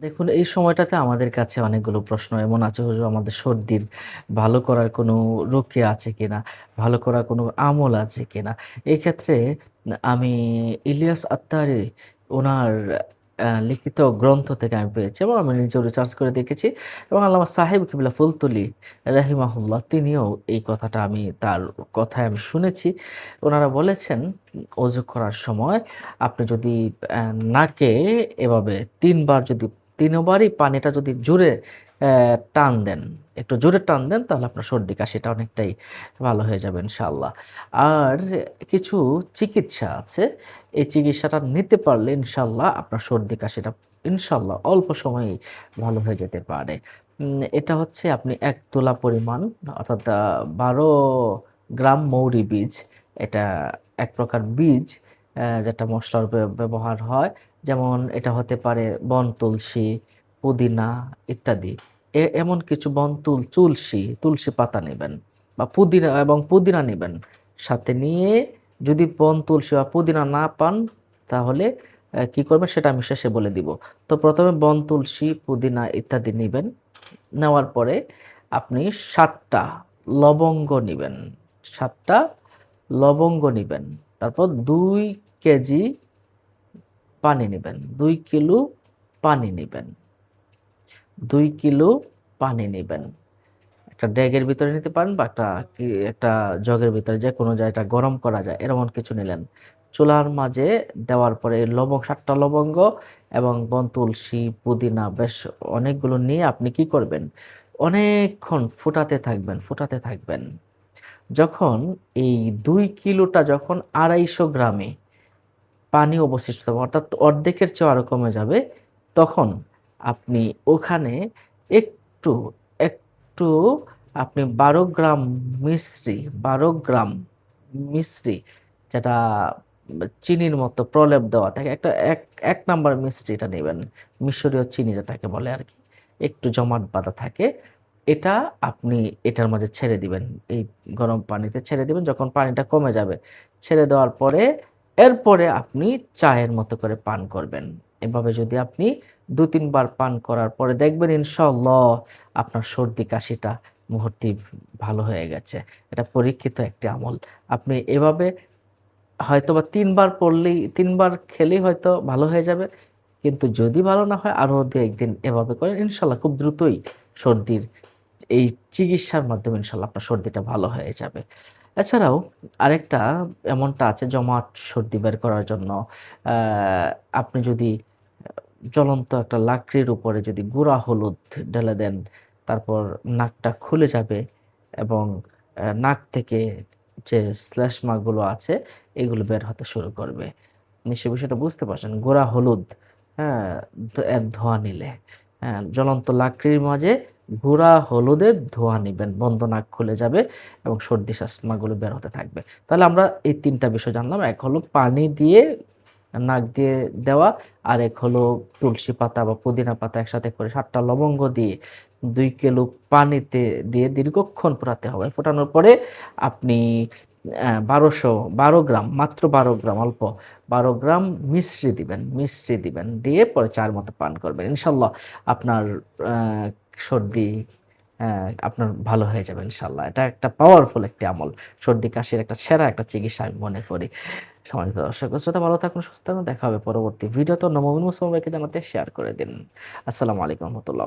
দেখুন, এই সময়টাতে আমাদের কাছে অনেকগুলো প্রশ্ন, এমন আছে হুজুর, আমাদের সর্দির ভালো করার কোনো রুকিয়া আছে কিনা? ভালো করার কোনো আমল আছে কিনা? এই ক্ষেত্রে আমি ইলিয়াস আত্মারি ওনার লিখিত গ্রন্থ থেকে আমি পেয়েছি এবং আমি নিজেও রিসার্চ করে দেখেছি এবং আল্লামা সাহেব কিবলা ফুলতুলি রাহিমাহুল্লাহ তিনিও এই কথাটা আমি, তার কথায় আমি শুনেছি। ওনারা বলেছেন অজু করার সময় আপনি যদি নাকে এভাবে তিনবার যদি ৩ বারই পানিটা যদি জোরে টান দেন, একটু জোরে টান দেন তাহলে আপনার সর্দি কাশিটা অনেকটাই ভালো হয়ে যাবে ইনশাআল্লাহ। আর কিছু চিকিৎসা আছে। এই চিকিৎসাটা নিতে পারলে ইনশাআল্লাহ আপনার সর্দি কাশিটা ইনশাআল্লাহ অল্প সময়েই ভালো হয়ে যেতে পারে। এটা হচ্ছে আপনি এক তোলা পরিমাণ অর্থাৎ বারো গ্রাম মৌরি বীজ। এটা এক প্রকার বীজ যেটা মশলার ব্যবহার হয়। যেমন এটা হতে পারে বন তুলসী, পুদিনা ইত্যাদি। এমন কিছু বন তুল তুলসী, তুলসী পাতা নেবেন বা পুদিনা এবং পুদিনা নিবেন। সাথে নিয়ে যদি বন তুলসী বা পুদিনা না পান তাহলে কি করবেন সেটা আমি শেষে বলে দিব। তো ১ম এ বন তুলসী, পুদিনা ইত্যাদি নেবেন নেওয়ার পরে আপনি সাতটা লবঙ্গ নিবেন। সাতটা লবঙ্গ নিবেন। তারপর দুই কেজি পানি নিবেন। ২ কিলো পানি নিবেন। ২ কিলো পানি নিবেন। একটা ড্যাগের ভিতরে নিতে পারেন বা একটা একটা জগের ভিতরে যে যেকোনো জায়গাটা গরম করা যায় এরকম কিছু নিলেন। চুলার মাঝে দেওয়ার পরে লবং ৭ টা লবঙ্গ এবং বন তুলসী, পুদিনা বেশ অনেকগুলো নিয়ে আপনি কি করবেন? অনেকক্ষণ ফুটাতে থাকবেন, ফুটাতে থাকবেন। যখন এই ২ কিলোটা যখন ২৫০ গ্রামে পানি অবশিষ্ট থাকবে অর্থাৎ অর্ধেকের চেয়ে আরও কমে যাবে, তখন আপনি ওখানে একটু, একটু আপনি ১২ গ্রাম মিশ্রি, ১২ গ্রাম মিশ্রি যেটা চিনির মতো প্রলেপ দেওয়া থাকে। একটা এক ১ নাম্বার মিশ্রিটা নেবেন মিশরীয় চিনি যেটাকে বলে আর কি একটু জমাট বাঁধা থাকে। এটা আপনি এটার মাঝে ছেড়ে দিবেন। এই গরম পানিতে ছেড়ে দিবেন। যখন পানিটা কমে যাবে, ছেড়ে দেওয়ার পরে এরপরে আপনি চায়ের মতো করে পান করবেন। এভাবে যদি আপনি দু, তিনবার পান করার পরে দেখবেন ইনশাআল্লাহ আপনার সর্দি কাশিটা মুহূর্তে ভালো হয়ে গেছে। এটা পরীক্ষিত একটি আমল। আপনি এভাবে হয়তোবা ৩ বার পড়লেই, তিনবার খেলেই হয়তো ভালো হয়ে যাবে। কিন্তু যদি ভালো না হয়, আরও দু, একদিন এভাবে করেন ইনশাল্লাহ খুব দ্রুতই সর্দির, এই চিকিৎসার মাধ্যমে ইনশাল্লাহ আপনার সর্দিটা ভালো হয়ে যাবে। এছাড়াও আরেকটা এমনটা আছে জমাট সর্দি বের করার জন্য আপনি যদি জ্বলন্ত একটা লাকড়ির উপরে যদি গুঁড়া হলুদ ঢেলে দেন, তারপর নাকটা খুলে যাবে এবং নাক থেকে যে শ্লেষ্মাগুলো আছে এগুলো বের হতে শুরু করবে। নিশ্চয়ই বিষয়টা বুঝতে পারছেন। গোড়া হলুদ, হ্যাঁ? এর ধোঁয়া নিলে, হ্যাঁ? জ্বলন্ত লাকড়ির মাঝে গুঁড়া হলুদের ধোঁয়া নিবেন। বন্ধ নাক খুলে যাবে এবং সর্দি শ্লেষ্মাগুলো বের হতে থাকবে। তাহলে আমরা এই তিনটা বিষয় জানলাম। এক হলো পানি দিয়ে নাক দিয়ে দেওয়া, আর এক হলো তুলসী পাতা বা পুদিনা পাতা একসাথে করে সাতটা লবঙ্গ দিয়ে দুই কিলো পানিতে দিয়ে দীর্ঘক্ষণ ফোটাতে হবে। ফোটানোর পরে আপনি বারোশো বারো গ্রাম মাত্র ১২ গ্রাম অল্প ১২ গ্রাম মিশ্রি দিবেন, মিশ্রি দিবেন। দিয়ে পরে চার মতো পান করবেন। ইনশাল্লাহ আপনার সর্দি অ্যা আপনার ভালো হয়ে যাবে ইনশাল্লাহ এটা একটা পাওয়ারফুল একটি আমল। সর্দি কাশির একটা সেরা একটা চিকিৎসা আমি মনে করি। সম্মানিত দর্শক শ্রোতা ভালো থাকুন, সুস্থ। দেখা হবে পরবর্তী ভিডিও তো নবমিন মুসলমানকে জানাতে শেয়ার করে দিন। আসসালামু আলাইকুম রহমতুল্লাহ।